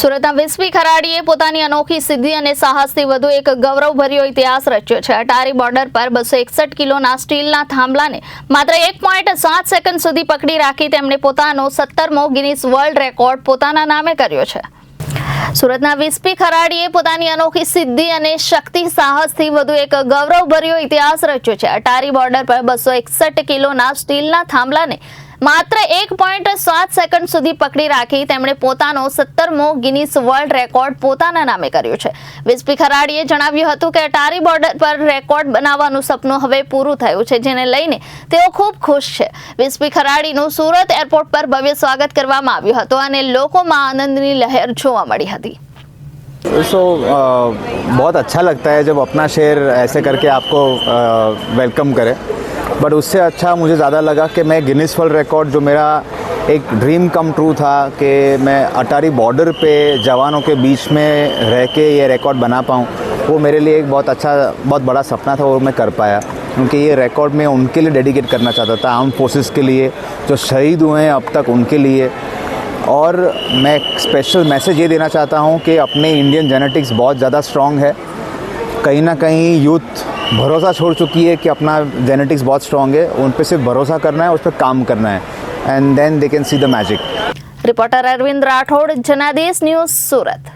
સુરતના વિસ્પી ખરાડીએ પોતાની અનોખી સિદ્ધિ અને સાહસથી વધુ એક ગૌરવભર્યો ઇતિહાસ રચ્યો છે. અટારી બોર્ડર પર બસો એકસઠ કિલોના સ્ટીલના થાંભલાને માત્ર એક પોઈન્ટ સાત સેકન્ડ સુધી પકડી રાખી તેમણે પોતાનો સત્તરમો ગિનિસ વર્લ્ડ રેકોર્ડ પોતાના નામે કર્યો છે. સુરતના વિસ્પી ખરાડીએ પોતાની અનોખી સિદ્ધિ અને શક્તિ, સાહસથી વધુ એક ગૌરવભર્યો ઇતિહાસ રચ્યો છે. અટારી બોર્ડર પર બસો એકસઠ કિલોના સ્ટીલના થાંભલાને માત્ર એક પોઈન્ટ સાત સેકન્ડ સુધી પકડી રાખી તેમણે પોતાનો સત્તરમો ગિનિસ વર્લ્ડ રેકોર્ડ પોતાના નામે કર્યો છે વિસ્પી ખરાડીએ જણાવ્યું હતું કે અટારી બોર્ડર પર રેકોર્ડ બનાવવાનું સપનું હવે પૂરું થયું છે જેને લઈને તેઓ ખૂબ ખુશ છે વિસ્પી ખરાડીનું સુરત એરપોર્ટ પર ભવ્ય સ્વાગત કરવામાં આવ્યું હતું અને લોકોમાં આનંદની લહેર જોવા મળી હતી सो बहुत अच्छा लगता है जब अपना शहर ऐसे करके आपको वेलकम करे बट उससे अच्छा मुझे ज़्यादा लगा कि मैं गिनीस वर्ल्ड रिकॉर्ड जो मेरा एक ड्रीम कम ट्रू था, कि मैं अटारी बॉर्डर पे जवानों के बीच में रह के ये रिकॉर्ड बना पाऊँ, वो मेरे लिए एक बहुत अच्छा बहुत बड़ा सपना था और मैं कर पाया। क्योंकि ये रिकॉर्ड मैं उनके लिए डेडिकेट करना चाहता था आर्म फोर्सेस के लिए, जो शहीद हुए हैं अब तक उनके लिए। और मैं एक स्पेशल मैसेज ये देना चाहता हूँ कि अपने इंडियन जेनेटिक्स बहुत ज़्यादा स्ट्रॉन्ग है। कहीं ना कहीं यूथ भरोसा छोड़ चुकी है कि अपना जेनेटिक्स बहुत स्ट्रॉन्ग है, उन पर सिर्फ़ भरोसा करना है, उस पर काम करना है। And then they can see the magic reporter Arvind Rathod Janadesh news Surat